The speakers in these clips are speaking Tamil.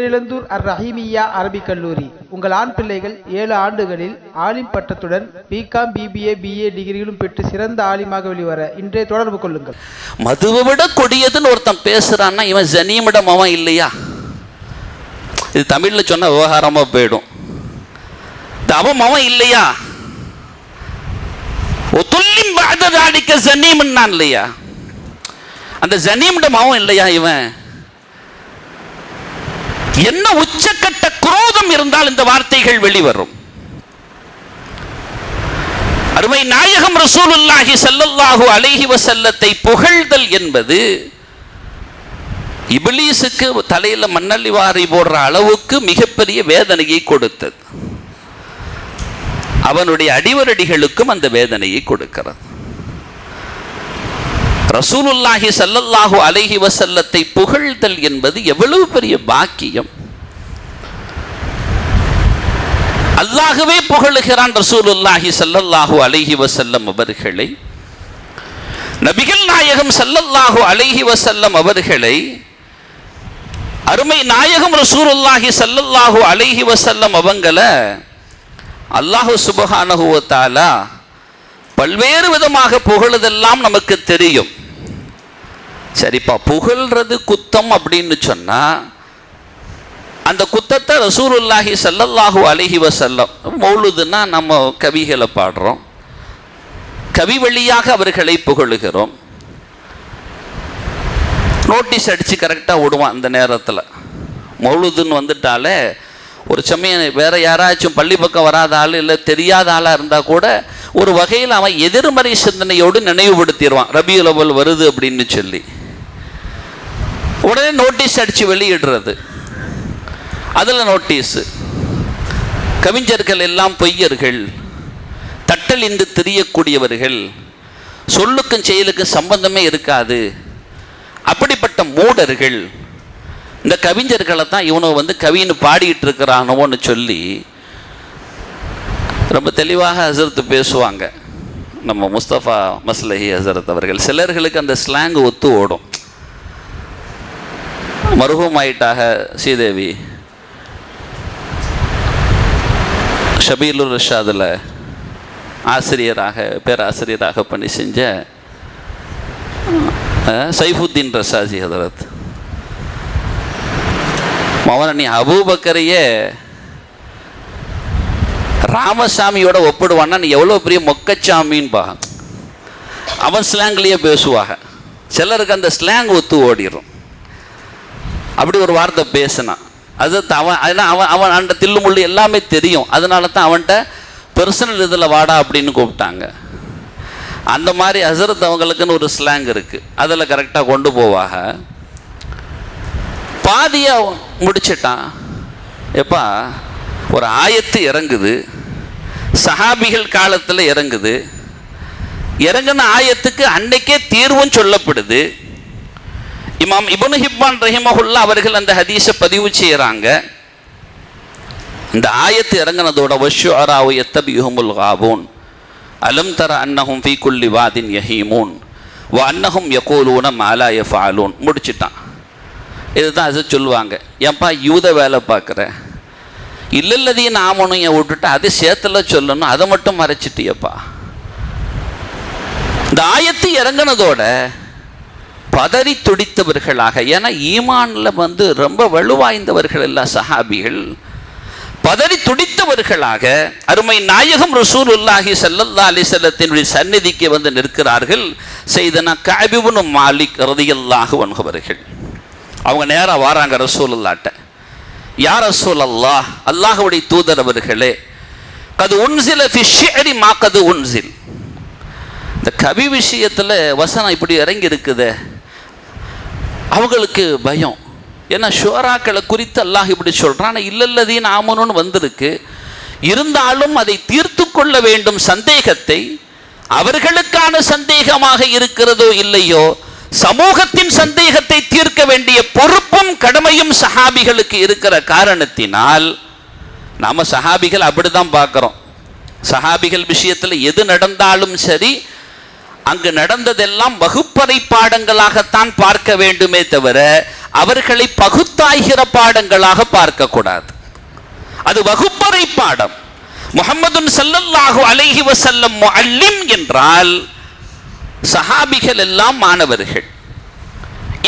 பேரிழந்தூர் அர் ரஹீமியா அரபிக் கல்லூரி. உங்கள் ஆண் பிள்ளைகள் ஏழு ஆண்டுகளில் ஆலிம் பட்டத்துடன் பிகாம் பிபிஏ பிஏ டிகிரிகளும் பெற்று சிறந்த ஆலிமாக வெளிவர இன்றே தொடர்பு கொள்ளுங்கள். மதுவை விட கொடியதுன்னு ஒருத்தன் பேசுறான்னா இவன் ஜனியமிடம் அவன் இல்லையா? இது தமிழ்ல சொன்ன விவகாரமா போயிடும். இது அவன் அவன் இல்லையா? ஒத்துல்லிம் பாததாடிக்க ஜனீம்னா இல்லையா? அந்த ஜனீமிடம் அவன் இல்லையா இவன்? என்ன உச்சக்கட்ட குரோதம் இருந்தால் இந்த வார்த்தைகள் வெளிவரும்? அருமை நாயகம் ரசூலுல்லாஹி செல்லல்லாஹு அலைஹி வசல்லத்தை புகழ்தல் என்பது இபிலீஸுக்கு தலையில மண்ணள்ளி வாரி போடுற அளவுக்கு மிகப்பெரிய வேதனையை கொடுத்தது. அவனுடைய அடிவரடிகளுக்கும் அந்த வேதனையை கொடுக்கிறது. ரசூலுல்லாஹி சல்லல்லாஹு அலைஹி வசல்லத்தை புகழ்தல் என்பது எவ்வளவு பெரிய பாக்கியம். அல்லாகவே புகழுகிறான் ரசூலுல்லாஹி சல்லல்லாஹு அலைஹி வசல்லம் அவர்களை. நபிகள் நாயகம் சல்லல்லாஹு அலைஹி வசல்லம் அவர்களை அருமை நாயகம் ரசூலுல்லாஹி சல்லல்லாஹு அலைஹி வசல்லம் அவங்கள அல்லாஹு சுபஹானஹுவத்தாலா பல்வேறு விதமாக புகழுதெல்லாம் நமக்கு தெரியும். சரிப்பா புகழ்றது குத்தம் அப்படின்னு சொன்னால் அந்த குத்தத்தை ரசூருல்லாஹி ஸல்லல்லாஹு அலைஹி வஸல்லம் மௌலுதுன்னா நம்ம கவிகளை பாடுறோம். கவி வழியாக அவர்களை புகழுகிறோம். நோட்டீஸ் அடித்து கரெக்டாக விடுவான் அந்த நேரத்தில். மௌலுதுன்னு வந்துட்டாலே ஒரு சமயம் வேறு யாராச்சும் பள்ளி பக்கம் வராத ஆள் இல்லை தெரியாத ஆளாக இருந்தால் கூட ஒரு வகையில் அவன் எதிர்மறை சிந்தனையோடு நினைவுபடுத்திடுவான். ரபி அவல் வருது அப்படின்னு சொல்லி. உடனே நோட்டீஸ் அடித்து வெளியிடுறது. அதில் நோட்டீஸு கவிஞர்கள் எல்லாம் பொய்யர்கள். தட்டலிந்து தெரியக்கூடியவர்கள். சொல்லுக்கும் செயலுக்கும் சம்பந்தமே இருக்காது. அப்படிப்பட்ட மூடர்கள். இந்த கவிஞர்களை தான் இவனை வந்து கவின்னு பாடிட்டு இருக்கிறானோன்னு சொல்லி ரொம்ப தெளிவாக ஹசரத்து பேசுவாங்க. நம்ம முஸ்தபா மஸ்லஹி ஹசரத் அவர்கள். சிலர்களுக்கு அந்த ஸ்லாங் ஒத்து ஓடும். மருகம் ஆயிட்டாக ஸ்ரீதேவி. ஷபீலுர் ரஷாதில் ஆசிரியராக பேராசிரியராக பணி செஞ்ச சைஃபுத்தீன் ரஷாஜி ஹதரத். மௌனி நீ அபூபக்கரையே ராமசாமியோட ஒப்பிடுவான்னா நீ எவ்வளோ பெரிய மொக்கச்சாமின்பா அவன் ஸ்லாங்லேயே பேசுவாங்க. சிலருக்கு அந்த ஸ்லாங் ஒத்து ஓடிடும் அப்படி ஒரு வார்த்தை பேசினான். அது அவன் ஏன்னா அவன் அவன் அந்த தில்லு முள்ளு எல்லாமே தெரியும். அதனால தான் அவன்கிட்ட பர்சனல் இதில் வாடா அப்படின்னு கூப்பிட்டாங்க. அந்த மாதிரி ஹசரத் அவங்களுக்குன்னு ஒரு ஸ்லாங் இருக்குது அதில் கரெக்டாக கொண்டு போவாக. பாதியாக முடிச்சிட்டான். எப்பா ஒரு ஆயத்து இறங்குது. சஹாபிகள் காலத்தில் இறங்குது. இறங்கின ஆயத்துக்கு அன்னைக்கே தீர்வும் சொல்லப்படுது. இமாம் இபனு ஹிப்பான் ரஹிமஹுல்லா அவர்கள் அந்த ஹதீஸை பதிவு செய்கிறாங்க இந்த ஆயத்து இறங்கினதோட வஷு அராவு எத்தபியுஹுமுல் காபூன். அலம் தர அன்னஹும் ஃபீ குல்லி வாதின் யஹீமூன். வ அன்னஹும் யகோலூன மாலா யஃபாலூன். முடிச்சிட்டான். இதுதான் அது சொல்லுவாங்க. ஏன்பா யூத வேலை பார்க்குற? இல்லல்லதையும் நாமனும் என் விட்டுட்டு அது சேத்துல சொல்லணும் அதை மட்டும் மறைச்சிட்டியப்பா. இந்த ஆயத்து இறங்கினதோட பதறி துடித்தவர்களாக ஏன்னா ஈமான்ல வந்து ரொம்ப வலுவாய்ந்தவர்கள் எல்லாம் சஹாபிகள். பதறி துடித்தவர்களாக அருமை நாயகம் ரசூலுல்லாஹி ஸல்லல்லாஹு அலைஹி வஸல்லத்தினுடைய சந்நிதிக்கு வந்து நிற்கிறார்கள் செய்தனா காபிபுன் மாலிக் ரதியல்லாக அன்ஹுவர்கள் அவங்க நேராக வாராங்க ரசூலுல்லாட்ட. யார் ரசூல் அல்லாஹ் அல்லாஹுடைய தூதர் அவர்களே கது உன்சில ஃபி மா கது உன்சில். இந்த கவி விஷயத்தில் வசனம் இப்படி இறங்கி இருக்குதே அவங்களுக்கு பயம். ஏன்னா ஷோராக்களை குறித்து அல்லாஹ் இப்படி சொல்கிறான் ஆனால் இல்லல்லதீன் ஆமனுன்னு வந்திருக்கு. இருந்தாலும் அதை தீர்த்து கொள்ள வேண்டும் சந்தேகத்தை அவர்களுக்கான சந்தேகமாக இருக்கிறதோ இல்லையோ சமூகத்தின் சந்தேகத்தை தீர்க்க வேண்டிய பொறுப்பும் கடமையும் சஹாபிகளுக்கு இருக்கிற காரணத்தினால் நாம சஹாபிகள் அப்படிதான் பார்க்குறோம். சஹாபிகள் விஷயத்தில் எது நடந்தாலும் சரி அங்கு நடந்ததெல்லாம் வகுப்பறை பாடங்களாகத்தான் பார்க்க வேண்டுமே தவிர அவர்களை பகுத்தாய்கிற பாடங்களாக பார்க்கக்கூடாது. அது வகுப்பறை பாடம். முகமதுன் ஸல்லல்லாஹு அலைஹி வஸல்லம் முஅல்லிம் என்றால் சஹாபிகள் எல்லாம் மாணவர்கள்.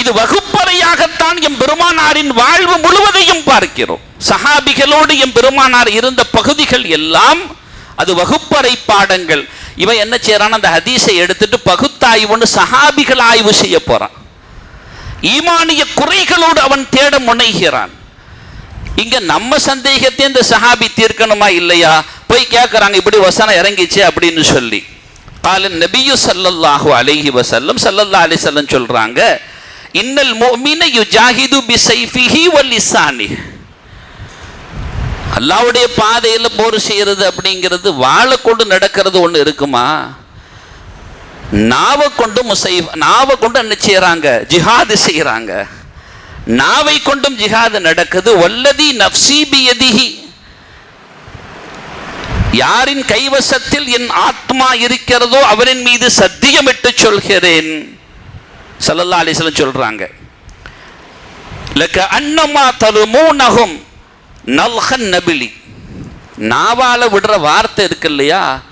இது வகுப்பறையாகத்தான் எம் பெருமானாரின் வாழ்வு முழுவதையும் பார்க்கிறோம். சஹாபிகளோடு எம் பெருமானார் இருந்த பகுதிகள் எல்லாம் அது வகுப்பறை பாடங்கள் இவன் என்ன செய்யறான் அந்த ஹதீஸை எடுத்துட்டு பகுத்தாய்வுன்னு சஹாபிகள் ஆய்வு செய்ய போறான். ஈமானிய குறைகளோடு அவன் தேட முனைகிறான். இங்க நம்ம சந்தேகத்தை இந்த சஹாபி தீர்க்கணுமா இல்லையா? போய் கேட்கறாங்க இப்படி வசனம் இறங்கிச்சு அப்படின்னு சொல்லி. கால நபியு சல்லல்லாஹு அலைஹி வசல்லம் சல்லல்லா அலைஹி சொல்றாங்க இன்னல் முஃமின யுஜாஹிது பிசைஃபிஹி வல் லிசானி அல்லாவுடைய பாதையில போர் செய்யறது அப்படிங்கிறது வாழை கொண்டு நடக்கிறது ஒன்று இருக்குமா? நாவை கொண்டும் முசை நாவை கொண்டு என்ன செய்யறாங்க? ஜிஹாது செய்யறாங்க. நாவை கொண்டும் ஜிஹாது நடக்குது. வல்லதி நப்சி பியதிஹி. யாரின் கைவசத்தில் என் ஆத்மா இருக்கிறதோ அவரின் மீது சத்தியமிட்டு சொல்கிறேன். சல்லல்லா அலிஸ்லம் சொல்றாங்க. லக்க அன்னமா தருமூனகும் நல்ஹன் நபிலி. நாவால விடுற வார்த்தை இருக்கு இல்லையா?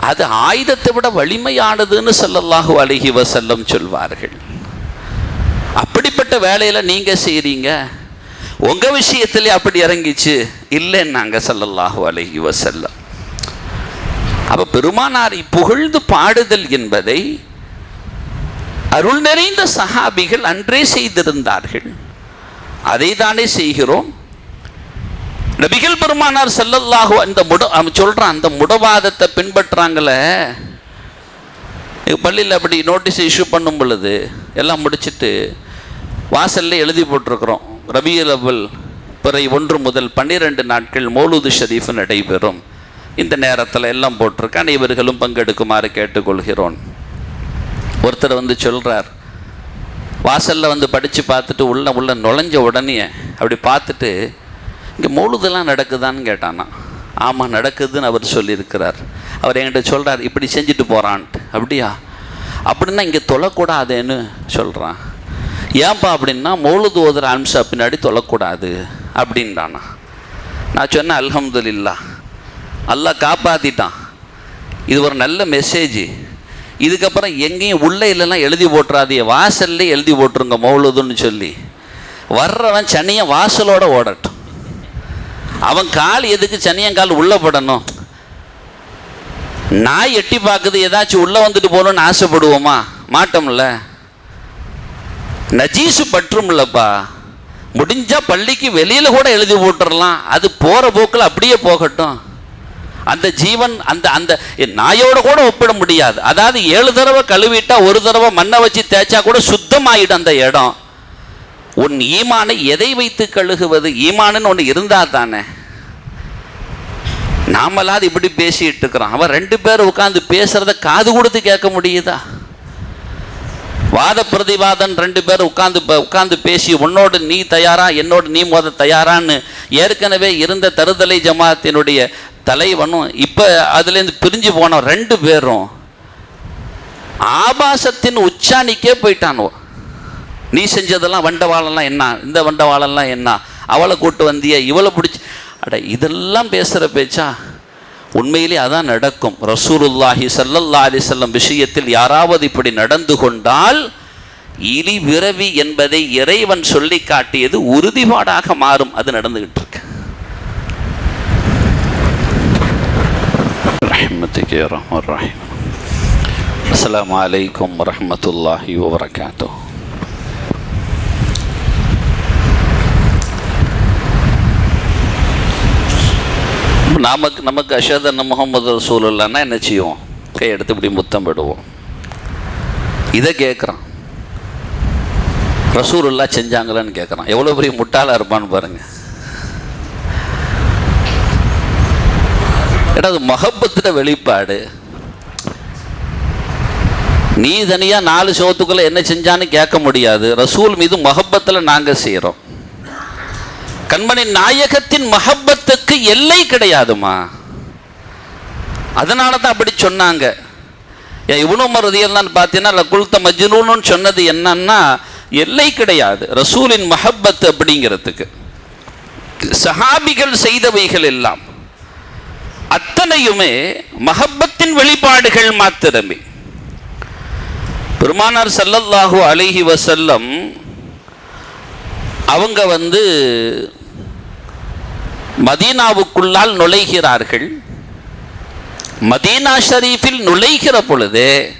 அது ஆயுதத்தை விட வலிமையானதுன்னு சொல்லல்லாஹு அழகி வசல்லம் சொல்வார்கள். அப்படிப்பட்ட வேலையில நீங்க செய்றீங்க? உங்க விஷயத்திலே அப்படி இறங்கிச்சு. இல்லைன்னு நாங்கள் சொல்லல்லாஹு அழகி வசல்லம் அப்ப பெருமானாரை புகழ்ந்து பாடுதல் என்பதை அருள் நிறைந்த சஹாபிகள் அன்றே செய்திருந்தார்கள். அதை தானே செய்கிறோம். நபிகள் பெருமானார் செல்லல்லாகோ அந்த முட அவன் சொல்றான் அந்த முடவாதத்தை பின்பற்றாங்களே. பள்ளியில் அப்படி நோட்டீஸ் இஷ்யூ பண்ணும் பொழுது எல்லாம் முடிச்சிட்டு வாசல்ல எழுதி போட்டிருக்கிறோம். ரபியல் அவல் பிறை ஒன்று முதல் பன்னிரெண்டு நாட்கள் மௌலூது ஷரீஃப் நடைபெறும் இந்த நேரத்தில் எல்லாம் போட்டிருக்கு அனைவர்களும் பங்கெடுக்குமாறு கேட்டுக்கொள்கிறோம். ஒருத்தர் வந்து சொல்கிறார் வாசலில் வந்து படித்து பார்த்துட்டு உள்ள உள்ள நுழைஞ்ச உடனே அப்படி பார்த்துட்டு இங்கே மூழுதெல்லாம் நடக்குதான்னு கேட்டானா ஆமாம் நடக்குதுன்னு அவர் சொல்லியிருக்கிறார். அவர் என்கிட்ட சொல்கிறார் இப்படி செஞ்சுட்டு போகிறான்ட்டு அப்படியா? அப்படின்னா இங்கே தொழக்கூடாதுன்னு சொல்கிறான் ஏன்பா அப்படின்னா மௌலுது ஓதுற அம்சா பின்னாடி தொழக்கூடாது அப்படின்றானா. நான் சொன்னேன் அல்ஹம்துலில்லா. அல்லாஹ் காப்பாற்றிட்டான் இது ஒரு நல்ல மெசேஜ் இதுக்கப்புறம் எங்கேயும் உள்ளே இல்லைன்னா எழுதி போட்டுறாதீங்க வாசல்லே எழுதி போட்டுருங்க மௌலுதுன்னு சொல்லி. வர்றவன் சனியை வாசலோடு ஓடட்டும். அவன் கால் எதுக்கு சனியங்கால் உள்ள படணும்? நாய் எட்டி பார்க்குது ஏதாச்சும் உள்ளே வந்துட்டு போகணும்னு ஆசைப்படுவோமா? மாட்டோம்ல. நஜீசு பற்றும்லப்பா முடிஞ்சால் பள்ளிக்கு வெளியில் கூட எழுதி போட்டுடலாம் அது போகிற போக்கில் அப்படியே போகட்டும். அந்த ஜீவன் அந்த அந்த நாயோட கூட ஒப்பிட முடியாது. அதாவது ஏழு தடவை கழுவிட்டா ஒரு தடவை மண்ணை வச்சு தேய்ச்சா கூட சுத்தமாயிடும் அந்த இடம். உன் ஈமானை எதை வைத்து கழுகுவது? ஈமானுன்னு ஒன்று இருந்தா தானே. நாமளாவது இப்படி பேசிட்டு இருக்கிறோம். அவன் ரெண்டு பேரும் உட்காந்து பேசுறத காது கொடுத்து கேட்க முடியுதா? வாத பிரதிவாதன் ரெண்டு பேரும் உட்காந்து உட்காந்து பேசி உன்னோடு நீ தயாரா? என்னோடு நீ மோத தயாரான்னு ஏற்கனவே இருந்த தருதலை ஜமாத்தினுடைய தலைவனும் இப்போ அதுலேருந்து பிரிஞ்சு போனோம் ரெண்டு பேரும் ஆபாசத்தின் உச்சாணிக்கே போயிட்டானோ நீ செஞ்சதெல்லாம் வண்டவாளெல்லாம் என்ன? இந்த வண்டவாளெல்லாம் என்ன? அவளை கூட்டு வந்திய இவளை பிடிச்சி. அட இதெல்லாம் பேசுகிற பேச்சா? உண்மையிலே அதான் நடக்கும். ரசூலுல்லாஹி சல்லல்லா அலிசல்லம் விஷயத்தில் யாராவது இப்படி நடந்து கொண்டால் இலி விரவி என்பதை இறைவன் சொல்லி காட்டியது உறுதிப்பாடாக மாறும். அது நடந்துகிட்டு இருக்கு. அஸ்லாம் வலைக்கம் வரமத்துல்லாஹி அஸ்ஸலாமு நமக்கு நமக்கு அஷதன் முகமது ரசூலுல்லான்னா என்ன செய்வோம்? கை எடுத்து இப்படி முத்தம் விடுவோம் இதை கேட்குறான் ரசூலுல்லா செஞ்சாங்களான்னு கேட்குறான் எவ்வளோ பெரிய முட்டாளாக இருப்பான்னு பாருங்கள் ஏன்னா அது மகப்பத்தில் வெளிப்பாடு. நீ தனியாக நாலு சோத்துக்குள்ளே என்ன செஞ்சான்னு கேட்க முடியாது. ரசூல் மீது மகப்பத்தில் நாங்கள் செய்கிறோம் கண்மணி நாயகத்தின் மஹப்பத்துக்கு எல்லை கிடையாதுமா? அதனால தான் அப்படி சொன்னாங்க. இவனு மருதியெல்லாம் பார்த்தீங்கன்னா குல்த மஜ்னூன்னு சொன்னது என்னன்னா எல்லை கிடையாது. ரசூலின் மஹப்பத் அப்படிங்கிறதுக்கு. சஹாபிகள் செய்தவைகள் எல்லாம் அத்தனையுமே மஹப்பத்தின் வெளிப்பாடுகள் மாத்திரமே. பெருமானார் சல்லல்லாஹு அலிஹி வசல்லம் அவங்க வந்து மதீனாவுக்குள்ளால் நுழைகிறார்கள். மதீனா ஷரீஃபில் நுழைகிற பொழுது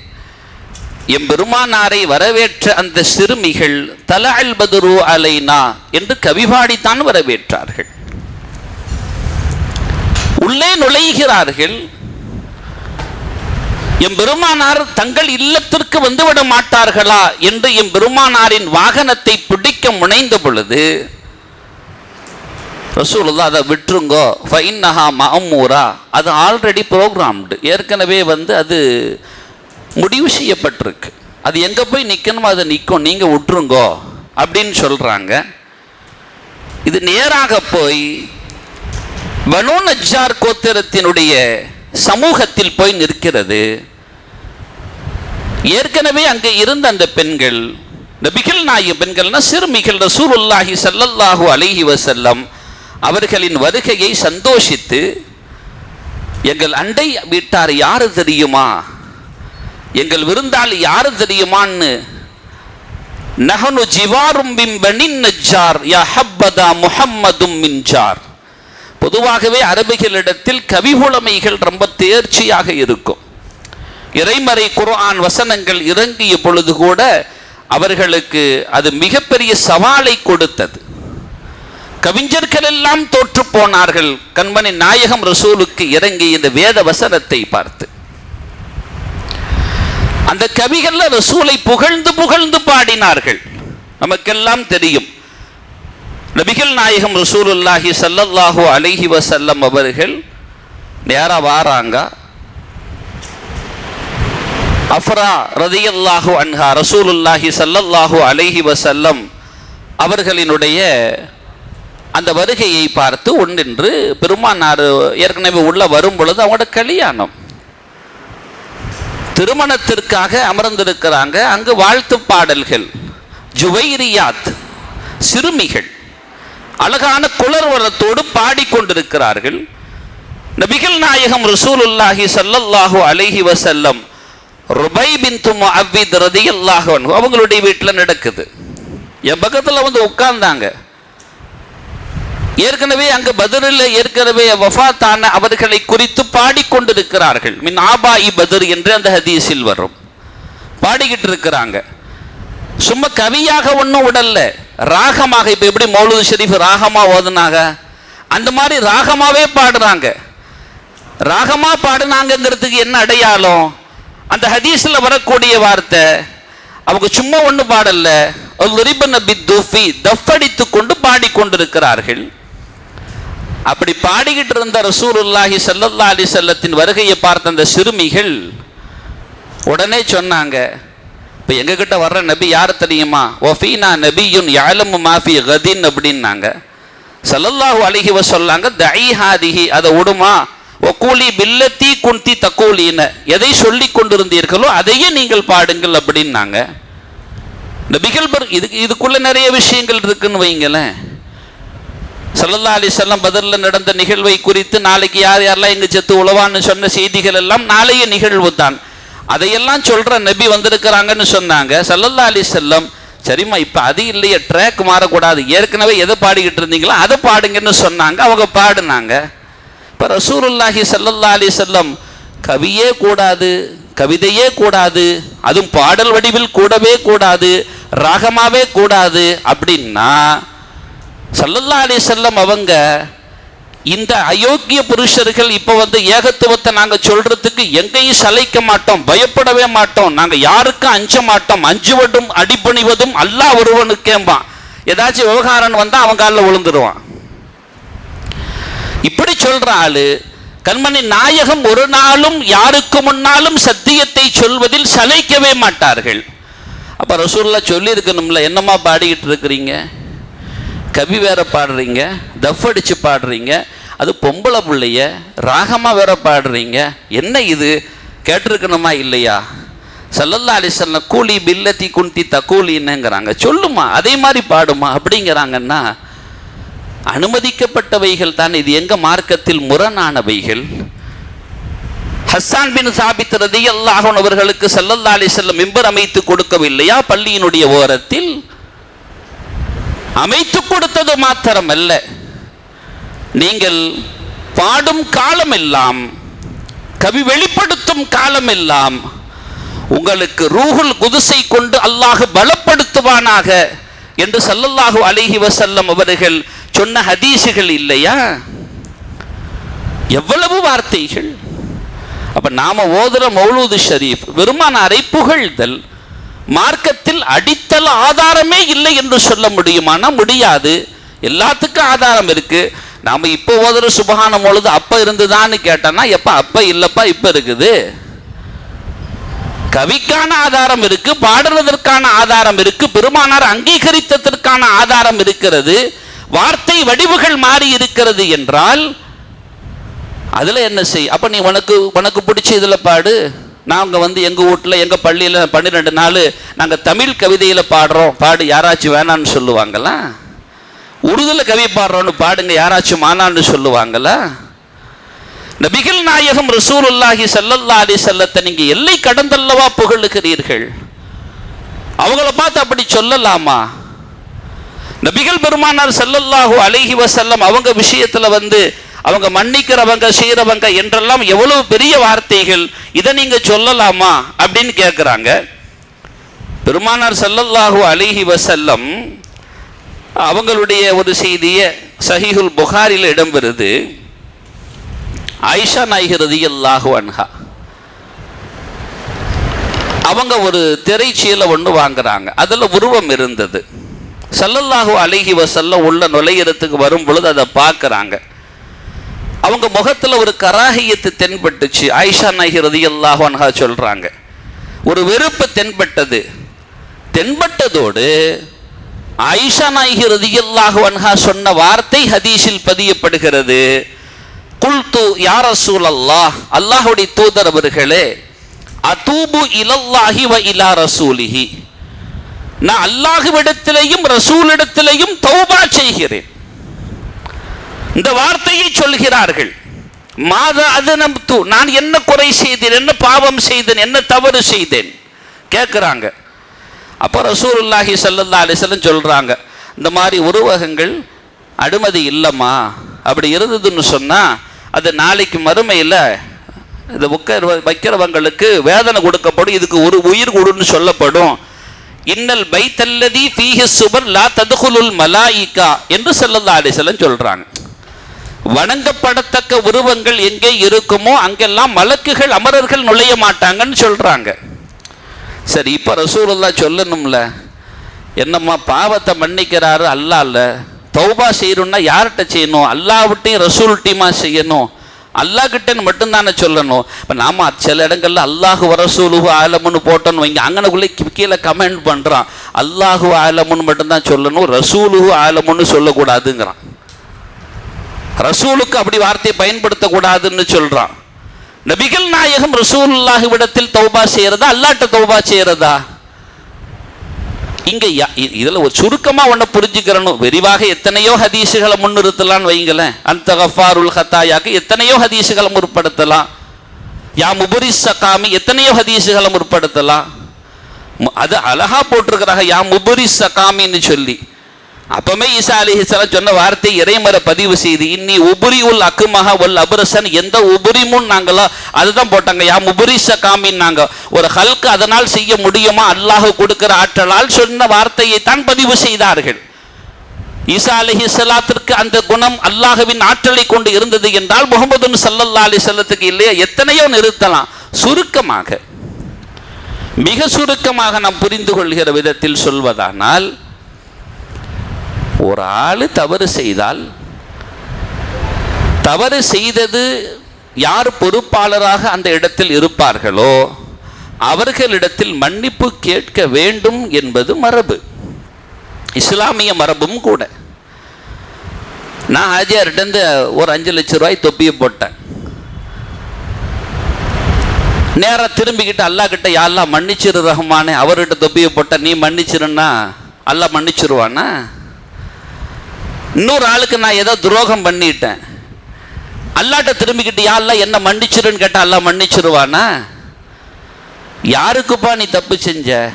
எம்பெருமானாரை வரவேற்ற அந்த சிறுமிகள் தல அல் பதுரு அலைனா என்று கவிபாடித்தான் வரவேற்றார்கள். உள்ளே நுழைகிறார்கள். எம்பெருமானார் தங்கள் இல்லத்திற்கு வந்துவிட மாட்டார்களா என்று எம்பெருமானாரின் வாகனத்தை பிடிக்க முனைந்த பொழுது ரசூலுல்லா அதை விட்டுருங்கோ ஃபைன்னஹா மஹமூரா அது ஆல்ரெடி ப்ரோக்ராம்டு ஏற்கனவே வந்து அது முடிவு செய்யப்பட்டிருக்கு. அது எங்கே போய் நிற்கணுமோ அதை நிற்கும் நீங்கள் விட்டுருங்கோ அப்படின்னு சொல்கிறாங்க இது நேராக போய் வனோ நஜார் கோத்திரத்தினுடைய சமூகத்தில் போய் நிற்கிறது. ஏற்கனவே அங்கே இருந்த அந்த பெண்கள் இந்த நபிகள் நாய பெண்கள்னா சிறுமிகள் ரசூலுல்லாஹி சல்லல்லாஹு அலைஹி வசல்லம் அவர்களின் வருகையை சந்தோஷித்து எங்கள் அண்டை வீட்டார் யாரு தெரியுமா? எங்கள் விருந்தாளி யாரு தெரியுமான்னு நஹனு ஜிவாரும் பின் நஜ்ஜார் யா ஹப்பதா முஹம்மதும் மின்ஜார் பொதுவாகவே அரபிகளிடத்தில் கவிபுலமைகள் ரொம்ப தேர்ச்சியாக இருக்கும். இறைமறை குர்ஆன் வசனங்கள் இறங்கிய பொழுது கூட அவர்களுக்கு அது மிகப்பெரிய சவாலை கொடுத்தது. கவிஞர்கள் எல்லாம் தோற்று போனார்கள். கண்மணி நாயகம் ரசூலுக்கு இறங்கி இந்த வேத வசனத்தை பார்த்து. அந்த கவிகள்ல ரசூலை புகழ்ந்து புகழ்ந்து பாடினார்கள். நமக்கெல்லாம் தெரியும். நபிகள் நாயகம் ரசூலுல்லாஹி ஸல்லல்லாஹு அலஹி வசல்லம் அவர்கள் நேரா வாராங்க? அஃப்ரா ரதியல்லாஹு அன்ஹா ரசூலுல்லாஹி சல்லல்லாஹு அலைஹி வசல்லம் அவர்களினுடைய அந்த வருகையை பார்த்து ஒன்றென்று பெருமானார் ஏற்கனவே உள்ள வரும் பொழுது அவங்களோட கல்யாணம். திருமணத்திற்காக அமர்ந்திருக்கிறாங்க. அங்கு வாழ்த்து பாடல்கள் ஜுவைரியாத் சிறுமிகள் அழகான குளர்வரத்தோடு பாடிக்கொண்டிருக்கிறார்கள். நபிகள் நாயகம் ரசூலுல்லாஹி சல்லல்லாஹு அலைஹி வசல்லம் ருபை பின் தும் அவ்வித் ரதியல்லாஹு அவங்களுடைய வீட்டில் நடக்குது. என் பக்கத்தில் வந்து உட்கார்ந்தாங்க. ஏற்கனவே அங்கு பதிலில் ஏற்கனவே வஃபாத்தான அவர்களை குறித்து பாடிக்கொண்டிருக்கிறார்கள். மின் ஆபாயி பதிர் என்று அந்த ஹதீஸில் வரும். பாடிக்கிட்டு இருக்கிறாங்க. சும்மா கவியாக ஒன்றும் உடல்ல ராகமாக இப்போ எப்படி மௌலூது ஷெரீஃப் ராகமா ஓதுனாங்க? அந்த மாதிரி ராகமாவே பாடுறாங்க. ராகமா பாடுனாங்கங்கிறதுக்கு என்ன அடையாளம்? அந்த ஹதீஸில் வரக்கூடிய வார்த்தை அவங்க சும்மா ஒன்று பாடல்ல. நபி தஃபடித்து கொண்டு பாடிக்கொண்டிருக்கிறார்கள் அப்படி பாடிக்கிட்டு இருந்த ரசூலுல்லாஹி சல்லல்லா அலி செல்லத்தின் வருகையை பார்த்த அந்த சிறுமிகள் உடனே சொன்னாங்க இப்போ எங்ககிட்ட வர்ற நபி யார் தெரியுமா? ஒஃபீனா நபியுன் யாலமு மாஃபி கதின் அப்படின்னாங்க. சல்லல்லாஹு அலைஹி சொல்லாங்க தைஹாதிகி அதை விடுமா ஒக்கூலி பில்லத்தி குந்தி தக்கோலின்னு எதை சொல்லி கொண்டிருந்தீர்களோ அதையே நீங்கள் பாடுங்கள் அப்படின்னாங்க. நபிகள் பர் இதுக்கு இதுக்குள்ள நிறைய விஷயங்கள் இருக்குன்னு வைங்களேன். சல்லல்லா அலிசல்லாம் பதிலில் நடந்த நிகழ்வை குறித்து நாளைக்கு யார் யாரெல்லாம் எங்கள் செத்து உழவான்னு சொன்ன செய்திகள் எல்லாம் நாளைய நிகழ்வு தான். அதையெல்லாம் சொல்கிற நபி வந்திருக்கிறாங்கன்னு சொன்னாங்க. சல்லல்லா அலிசல்லம் சரிம்மா இப்போ அது இல்லையே ட்ராக் மாறக்கூடாது. ஏற்கனவே எதை பாடிக்கிட்டு இருந்தீங்களோ அதை பாடுங்கன்னு சொன்னாங்க. அவங்க பாடுனாங்க. அப்போ ரசூலுல்லாஹி சல்லல்லா அலிசல்லம் கவியே கூடாது கவிதையே கூடாது அதுவும் பாடல் வடிவில் கூடவே கூடாது ராகமாவே கூடாது அப்படின்னா சல்லல்லா அலி செல்லம் அவங்க இந்த அயோக்கிய புருஷர்கள் இப்போ வந்து ஏகத்துவத்தை நாங்கள் சொல்றதுக்கு எங்கேயும் சலைக்க மாட்டோம் பயப்படவே மாட்டோம் நாங்கள் யாருக்கும் அஞ்ச மாட்டோம் அஞ்சுவதும் அடிபணிவதும் அல்லாஹ் ஒருவனுக்கேம்பான். ஏதாச்சும் விவகாரம் வந்தால் அவன் காலில் விழுந்துருவான். இப்படி சொல்ற ஆளு கண்மணி நாயகம் ஒரு நாளும் யாருக்கு முன்னாலும் சத்தியத்தை சொல்வதில் சலைக்கவே மாட்டார்கள். அப்ப ரசூல்லா சொல்லியிருக்கணும்ல என்னம்மா பாடிக்கிட்டு இருக்கிறீங்க? கவி வேற பாடுறீங்க தஃப் அடிச்சு பாடுறீங்க அது பொம்பளை பிள்ளைய ராகமாக வேற பாடுறீங்க என்ன இது? கேட்டிருக்கணுமா இல்லையா? சல்லல்லா அலிசல்ல கூலி பில்லத்தி குந்தி தக்கூலின்னுங்கிறாங்க சொல்லுமா அதே மாதிரி பாடுமா அப்படிங்கிறாங்கன்னா அனுமதிக்கப்பட்டவைகள் தான். இது எங்க மார்க்கத்தில் முரணானவைகள்? ஹஸ்ஸான் பின் சாபித் ரதியல்லாஹு அவர்களுக்கு ஸல்லல்லாஹு அலைஹி மிம்பர் அமைத்து கொடுக்கவில்லையா? பள்ளியினுடைய ஓரத்தில் அமைத்து கொடுத்தது மாத்திரமல்ல. நீங்கள் பாடும் காலமெல்லாம் கவி வெளிப்படுத்தும் காலமெல்லாம் உங்களுக்கு ரூஹுல் குதிசை கொண்டு அல்லாஹ் பலப்படுத்துவானாக என்று சல்லல்லாஹு அலைஹி வசல்லம் அவர்கள் சொன்ன ஹதீஸுகள் இல்லையா? எவ்வளவு வார்த்தைகள்? அப்ப நாம ஓதுற மௌலூது ஷரீஃப் வெறுமானாரை புகழ்தல் மார்க்கத்தில் அடித்தல் ஆதாரமே இல்லை என்று சொல்ல முடியுமானா? முடியாது. எல்லாத்துக்கும் ஆதாரம் இருக்கு. நாம இப்போ ஓதுற சுபகான பொழுது அப்ப இருந்துதான்னு கேட்டோம்னா எப்ப அப்ப இல்லப்பா இப்ப இருக்குது. கவிக்கான ஆதாரம் இருக்கு பாடுறதற்கான ஆதாரம் இருக்கு பெருமானார் அங்கீகரித்ததற்கான ஆதாரம் இருக்கிறது. வார்த்தை வடிவுகள் மாறி இருக்கிறது என்றால் அதில் என்ன செய்? அப்ப நீ உனக்கு உனக்கு பிடிச்ச இதில் பாடு. நாங்கள் வந்து எங்கள் வீட்டில் எங்கள் பள்ளியில் பன்னிரெண்டு நாள் நாங்கள் தமிழ் கவிதையில் பாடுறோம். பாடு யாராச்சும் வேணான்னு சொல்லுவாங்களா? உருதுல கவி பாடுறோன்னு பாடுங்க யாராச்சும் மானான்னு சொல்லுவாங்களா? நபிகள் நாயகம் ரசூலுல்லாஹி ஸல்லல்லாஹு அலைஹி செல்லத்தை நீங்கள் எல்லை கடந்தல்லவா புகழுகிறீர்கள். அவங்கள பார்த்து அப்படி சொல்லலாமா? நபிகள் பெருமானார் செல்லல்லாஹு அலைஹி செல்லம் அவங்க விஷயத்துல வந்து அவங்க மன்னிக்கிறவங்க செய்கிறவங்க என்றெல்லாம் எவ்வளவு பெரிய வார்த்தைகள் இதை நீங்க சொல்லலாமா அப்படின்னு கேட்குறாங்க பெருமானார் செல்லல்லாஹு அலைஹி செல்லம் அவங்களுடைய ஒரு செய்தியை சஹிஹுல் புகாரில் இடம்பெறுது. ஆயிஷா நாயகி ரதியல்லாஹு அன்ஹா அவங்க ஒரு திரைச்சீலை ஒன்று வாங்குறாங்க. அதில் உருவம் இருந்தது. சல்லல்லாஹு அழகி வசல்ல உள்ள நுழையிறதுக்கு வரும் பொழுது அதை பார்க்குறாங்க. அவங்க முகத்தில் ஒரு கராகியத்து தென்பட்டுச்சு. ஆயிஷா நாயகி ரதியல்லாஹு சொல்கிறாங்க ஒரு வெறுப்பு தென்பட்டது. தென்பட்டதோடு ஆயிஷா நாயகி ரதியல்லாஹு அன்ஹா சொன்ன வார்த்தை ஹதீஷில் பதியப்படுகிறது. குல்து யார் ரசூல் அல்லாஹுடைய தூதர் அவர்களே அதூபு இலல்லாஹி வ இலா ரசூலிஹி. நான் அல்லாஹுவிடத்திலையும் ரசூலிடத்திலையும் தௌபா செய்கிறேன். இந்த வார்த்தையை சொல்கிறார்கள். மாத அதனப்து நான் என்ன குறை செய்தேன் என்ன பாவம் செய்தேன் என்ன தவறு செய்தேன்? கேட்குறாங்க. அப்போ ரசூலுல்லாஹி ஸல்லல்லாஹு அலிசலம் சொல்கிறாங்க இந்த மாதிரி உருவகங்கள் அனுமதி இல்லைம்மா. அப்படி இருந்ததுன்னு சொன்னால் அது நாளைக்கு மறுமையில் இந்த உக்க வைக்கிறவங்களுக்கு வேதனை கொடுக்கப்படும் இதுக்கு ஒரு உயிர் கொடுன்னு சொல்லப்படும். இன்னல் பைத்தல்லதி ஃபீஹி சுபர் லா ததுகுலுல் மலாயிகா என்று செல்லல்லா அலைஹி சொல்கிறாங்க சொல்றாங்க. வணங்கப்படத்தக்க உருவங்கள் எங்கே இருக்குமோ அங்கெல்லாம் மலக்குகள் அமரர்கள் நுழைய மாட்டாங்கன்னு சொல்றாங்க. சரி இப்போ ரசூலுல்லா சொல்லணும்ல. என்னம்மா பாவத்தை மன்னிக்கிறாரு? அல்லா இல்ல. தௌபா செய்யணும்னா யார்கிட்ட செய்யணும்? அல்லாவிட்டையும் ரசூல்கிட்டையுமா செய்யணும். அல்லா கிட்டன்னு மட்டும்தானே சொல்லணும். இப்போ நாம சில இடங்கள்ல அல்லாஹு வரசூலுகு ஆலமுன்னு போட்டோன்னு வைங்க அங்கனக்குள்ளே கீழே கமெண்ட் பண்ணுறான் அல்லாஹு ஆலமுன்னு மட்டும்தான் சொல்லணும் ரசூலுஹு ஆலமுன்னு சொல்லக்கூடாதுங்கிறான். ரசூலுக்கு அப்படி வார்த்தையை பயன்படுத்தக்கூடாதுன்னு சொல்கிறான் நபிகள் நாயகம் ரசூலுல்லாஹி விடத்தில் தௌபா செய்யறதா அல்லாட்ட தௌபா செய்கிறதா இங்கே யா- இ- ஒரு சுருக்கமாக ஒன்று புரிஞ்சுக்கிறணும். விரிவாக எத்தனையோ ஹதீஸுகளை முன்னிறுத்தலாம்னு வைங்களேன். அந்த கஃபாருல் ஹத்தாயாக்கு எத்தனையோ ஹதீஸுகளை முற்படுத்தலாம். யா முபுரி சகாமி எத்தனையோ ஹதீஸுகளை முற்படுத்தலாம். அது அழகா போட்டிருக்கிறாங்க. யா முபுரி சகாமின்னு சொல்லி. அப்பமே ஈசா அலிஹிஸ்லாம் சொன்ன வார்த்தை இறைமறை பதிவு செய்து இன்னி உபுரி உல் அக்குமஹ உல் அபுரசன் எந்த உபுரிமும் நாங்களோ அதுதான் போட்டாங்க. யா முபுரிச காமின்னாங்க. ஒரு ஹல்க்கு அதனால் செய்ய முடியுமா? அல்லாஹ் கொடுக்கிற ஆற்றலால் சொன்ன வார்த்தையை தான் பதிவு செய்தார்கள். ஈசா அலிஹி சலாத்திற்கு அந்த குணம் அல்லாஹுவின் ஆற்றலை கொண்டு இருந்தது என்றால் முகமது சல்லல்லா அலி சல்லத்துக்கு இல்லையா? எத்தனையோ நிறுத்தலாம். சுருக்கமாக மிக சுருக்கமாக நாம் புரிந்து கொள்கிற விதத்தில் சொல்வதானால் ஒரு ஆள் தவறு செய்தால் தவறு செய்தது யார் பொறுப்பாளராக அந்த இடத்தில் இருப்பார்களோ அவர்களிடத்தில் மன்னிப்பு கேட்க வேண்டும் என்பது மரபு. இஸ்லாமிய மரபும் கூட. நான் ஹாஜியார்கிட்ட ஒரு அஞ்சு லட்ச ரூபாய் தொப்பியை போட்டேன். நேராக திரும்பிக்கிட்டு அல்லாஹ் கிட்ட யாரெல்லாம் மன்னிச்சிரு ரஹ்மானே அவர்கிட்ட தொப்பியை போட்ட நீ மன்னிச்சிருன்னா அல்லாஹ் மன்னிச்சிருவானா? இன்னொரு ஆளுக்கு நான் ஏதோ துரோகம் பண்ணிட்டேன். அல்லாட்ட திரும்பிக்கிட்டு யாரெல்லாம் என்ன மன்னிச்சிருன்னு கேட்டால் அல்லா மன்னிச்சிருவானா? யாருக்குப்பா நீ தப்பு செஞ்ச?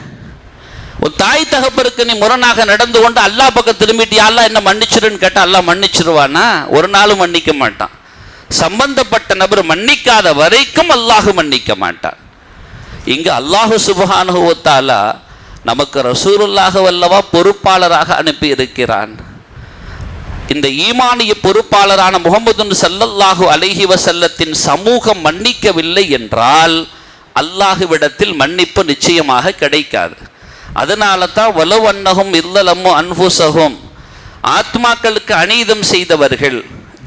உன் தாய் தகப்பருக்கு நீ முரணாக நடந்து கொண்டு அல்லாஹ் பக்கம் திரும்பிட்டு யாரெல்லாம் என்ன மன்னிச்சிருன்னு கேட்டால் அல்லா மன்னிச்சிருவானா? ஒரு நாளும் மன்னிக்க மாட்டான். சம்பந்தப்பட்ட நபர் மன்னிக்காத வரைக்கும் அல்லாஹு மன்னிக்க மாட்டான். இங்கு அல்லாஹு சுபஹானஹு நமக்கு ரசூருல்லாக வல்லவா பொறுப்பாளராக அனுப்பி இருக்கிறான் இந்த ஈமானிய பொறுப்பாளரான முகமது சல்லல்லாஹு அலைஹி வசல்லத்தின் சமூகம் மன்னிக்கவில்லை என்றால் அல்லாஹுவிடத்தில் மன்னிப்பு நிச்சயமாக கிடைக்காது. அதனால தான் வலுவன்னகும் இல்லலமோ அன்புசகும் ஆத்மாக்களுக்கு அநீதம் செய்தவர்கள்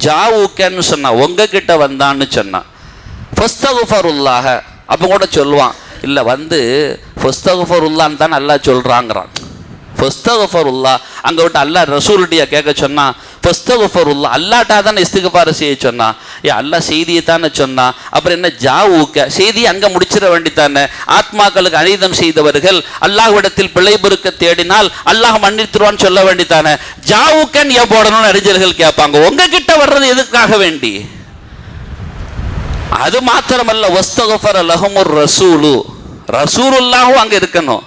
ஜாவுக்கன்னு சொன்னா உங்ககிட்ட வந்தான்னு சொன்னான் ஃபஸ்தகுஃபருல்லாக அப்போ கூட சொல்லுவான். இல்லை வந்து ஃபஸ்தகுஃபருல்லான்னு தான் நல்லா சொல்கிறாங்கிறான் ஃபஸ்தகுஃபருல்லா அங்கே விட்டு அல்லாஹ் ரசூல்டியா கேட்க சொன்னான் ஃபஸ்தகுஃபருல்லா அல்லாட்டா தானே இஸ்திகுபார செய்ய சொன்னான் ஏ அல்லாஹ் செய்தியை தானே சொன்னான் அப்புறம் என்ன ஜாவூக்க செய்தியை அங்கே முடிச்சிட வேண்டித்தானே ஆத்மாக்களுக்கு அநீதம் செய்தவர்கள் அல்லாஹ்விடத்தில் பிழை பொறுக்க தேடினால் அல்லாஹ் மன்னித்துருவான்னு சொல்ல வேண்டித்தானே ஜாவூக்கன் ஏன் போடணும்னு அறிஞர்கள் கேட்பாங்க. உங்ககிட்ட வர்றது எதுக்காக வேண்டி? அது மாத்திரமல்ல. வஸ்தகஃபர் லஹமுர் ரசூலு. ரசூலுல்லாவும் அங்கே இருக்கணும்.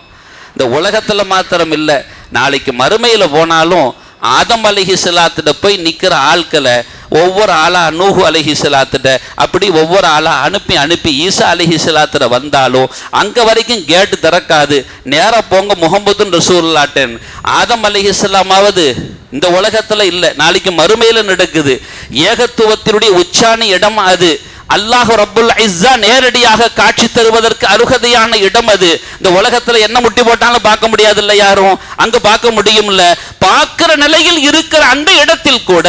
இந்த உலகத்தில் மாத்திரம் இல்லை நாளைக்கு மறுமையில் போனாலும் ஆதம் அலஹி சலாத்திட்ட போய் நிற்கிற ஆட்களை ஒவ்வொரு ஆளாக நூஹு அலஹி சலாத்திட்ட அப்படி ஒவ்வொரு ஆளாக அனுப்பி அனுப்பி ஈசா அலஹி சலாத்திட வந்தாலும் அங்கே வரைக்கும் கேட்டு திறக்காது. நேராக போங்க முகமதுன் ரசூல்லாட்டன் ஆதம் அலஹி சலாமாவது இந்த உலகத்தில் இல்லை. நாளைக்கு மறுமையில் நடக்குது. ஏகத்துவத்தினுடைய உச்சாணி இடம் அது. அல்லாஹ் ரபுல் இஸ்ஸா நேரடியாக காட்சி தருவதற்கு அருகதையான இடம் அது. இந்த உலகத்துல என்ன முட்டி போட்டாலும் பார்க்க முடியாது இல்ல யாரும். அங்க பார்க்க முடியும்ல. பார்க்கிற நிலையில் இருக்கிற அந்த இடத்தில் கூட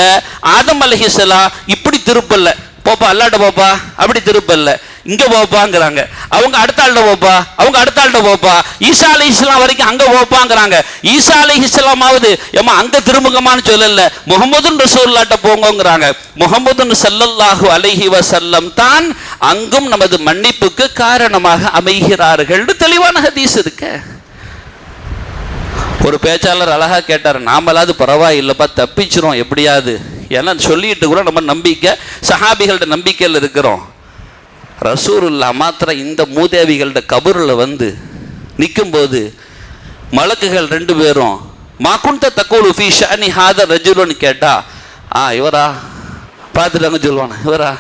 ஆதம் அலஹிசலா இப்படி திருப்பல்ல போப்பா அல்லாட்ட போப்பா அப்படி திருப்பல்ல இங்கே போப்பாங்கிறாங்க அவங்க அடுத்த ஆள்கிட்ட போப்பா அவங்க அடுத்த ஆள்கிட்ட போப்பா ஈசா அலி இஸ்லாம் வரைக்கும் அங்கே போப்பாங்கிறாங்க ஈசா அலி இஸ்லாமாவது ஏமா அங்கே திருமுகமானு சொல்லல. முகமதுன் ரசூல்லாட்ட போங்கிறாங்க முகமதுன் சல்லல்லாஹு அலஹி வசல்லம் தான் அங்கும் நமது மன்னிப்புக்கு காரணமாக அமைகிறார்கள் தெளிவான ஹதீஸ் இருக்கு. ஒரு பேச்சாளர் அழகா கேட்டார் நாமளாவது பரவாயில்லைப்பா தப்பிச்சிரும் எப்படியாவது? ஏன்னா சொல்லிட்டு கூட நம்ம நம்பிக்கை சஹாபிகள்கிட்ட நம்பிக்கையில் இருக்கிறோம். ரசூருல்லா மாத்திர இந்த மூதேவிகளோட கபூரில் வந்து நிற்கும்போது மலக்குகள் ரெண்டு பேரும் மாக்குண்ட தக்கோல் ஃபி ஷானி ஹாதர் ரஜுலுன்னு கேட்டா ஆ இவரா? பார்த்துட்டாங்க சொல்லுவான இவரா?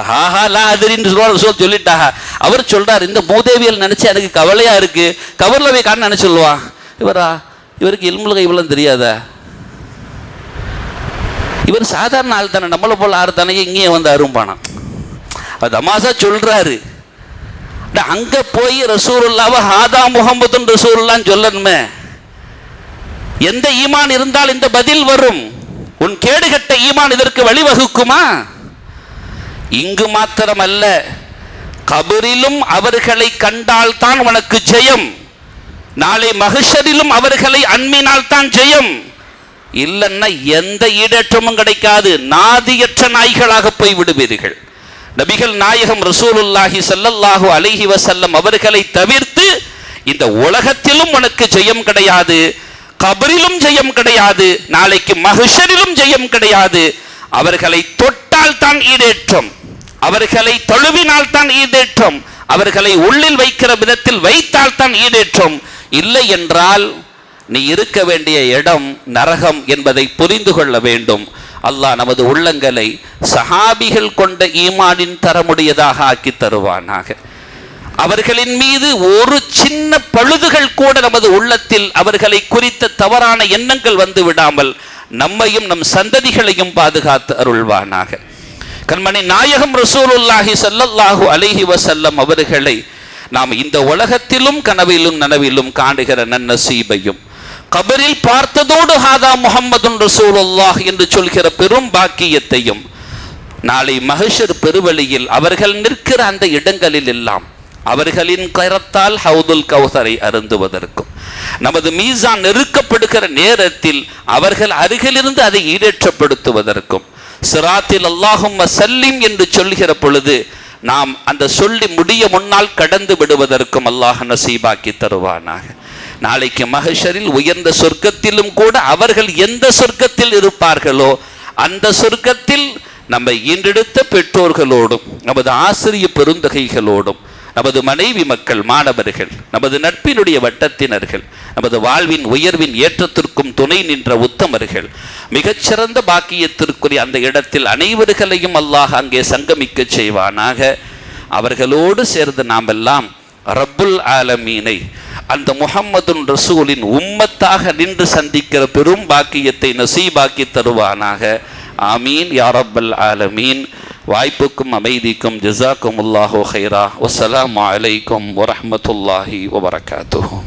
ஆஹா லா அதிரின்னு சொல்லுவாங்க சொல் சொல்லிட்டாங்க. அவர் சொல்றாரு இந்த மூதேவியல் நினைச்சு எனக்கு கவலையா இருக்கு. கவர்ல போய் காண நினைச்சு சொல்லுவான் இவரா? இவருக்கு இல்முலக இவ்வளவு தெரியாதா? இவர் சாதாரண ஆள் தானே நம்மளை போல ஆறு தானே இங்கேயே வந்து அரும்பானான். அது தமாசா சொல்றாரு. அங்கே அங்க போய் ரசூருல்லாவை ஹாதா முகமதுன் ரசூலுல்லான்னு சொல்லணுமே. எந்த ஈமான் இருந்தால் இந்த பதில் வரும். உன் கேடுகட்ட ஈமான் இதற்கு வழிவகுக்குமா? இங்கு மாத்திரமல்ல கபரிலும் அவர்களை கண்டால் தான் உனக்கு ஜெயம். நாளை மகிஷரிலும் அவர்களை அன்பினால் தான் ஜெயம். இல்லைன்னா எந்த ஈடேற்றமும் கிடைக்காது. நாதியற்ற நாய்களாக போய் விடுவீர்கள் நபிகள் நாயகம் ரசூலுல்லாஹி சல்லல்லாஹு அலைஹி வசல்லம் அவர்களை தவிர்த்து இந்த உலகத்திலும் உனக்கு ஜெயம் கிடையாது கபரிலும் ஜெயம் கிடையாது நாளைக்கு மகிஷரிலும் ஜெயம் கிடையாது. அவர்களை தொட்டால் தான் ஈடேற்றம் அவர்களை தழுவினால் தான் ஈடேற்றம் அவர்களை உள்ளில் வைக்கிற விதத்தில் வைத்தால் தான் ஈடேற்றம். இல்லை என்றால் நீ இருக்க வேண்டிய இடம் நரகம் என்பதை புரிந்து கொள்ள வேண்டும். அல்லாஹ் நமது உள்ளங்களை சஹாபிகள் கொண்ட ஈமானின் தரமுடையதாக ஆக்கி தருவானாக. அவர்களின் மீது ஒரு சின்ன பழுதுகள் கூட நமது உள்ளத்தில் அவர்களை குறித்த தவறான எண்ணங்கள் வந்து விடாமல் நம்மையும் நம் சந்ததிகளையும் பாதுகாத்து அருள்வானாக. கண்மணி நாயகம் ரசூலுல்லாஹி சல்லல்லாஹு அலைஹி வசல்லம் அவர்களை நாம் இந்த உலகத்திலும் கனவிலும் நனவிலும் காணுகிற நன்னசீபையும் கபரில் பார்த்ததோடு ஹாதா முஹம்மதுன் ரசூலுல்லாஹ் என்று சொல்கிற பெரும் பாக்கியத்தையும் நாளை மகிஷர் பெருவழியில் அவர்கள் நிற்கிற அந்த இடங்களில் எல்லாம் அவர்களின் கரத்தால் ஹவுதுல் கௌசரை அருந்துவதற்கும் நமது மீசான் நெருக்கப்படுகிற நேரத்தில் அவர்கள் அருகிலிருந்து அதை ஈடேற்றப்படுத்துவதற்கும் சிராத்தில் அல்லாஹும் சல்லிம் என்று சொல்கிற பொழுது நாம் அந்த சொல்லி முடிய முன்னால் கடந்து விடுவதற்கும் அல்லாஹ் நசீபாக்கி தருவானாக. நாளைக்கு மகஷரில் உயர்ந்த சொர்க்கத்திலும் கூட அவர்கள் எந்த சொர்க்கத்தில் இருப்பார்களோ அந்த சொர்க்கத்தில் நம்மை ஈன்றெடுத்த பெற்றோர்களோடும் நமது ஆசிரிய பெருந்தகைகளோடும் நமது மனைவி மக்கள் மாணவர்கள் நமது நட்பினுடைய வட்டத்தினர்கள் நமது வாழ்வின் உயர்வின் ஏற்றத்திற்கும் துணை நின்ற உத்தமர்கள் மிகச்சிறந்த பாக்கியத்திற்குரிய அந்த இடத்தில் அனைவர்களையும் அல்லாஹ் அங்கே சங்கமிக்க செய்வானாக. அவர்களோடு சேர்ந்து நாம் எல்லாம் ரப்புல் ஆலமீனை அந்த முகம்மதுன் ரசூலின் உம்மத்தாக நின்று சந்திக்கிற பெரும் பாக்கியத்தை நசீபாக்கி தருவானாக. ஆமீன். யாரப்பல் ஆலமீன். வாய்ப்புக்கும் அமைதிக்கும் ஜசாக்கும் உல்லாஹோ ஹைரா வசலாம் அலைக்கும் வரமத்துல்லாஹி வபரகாத்து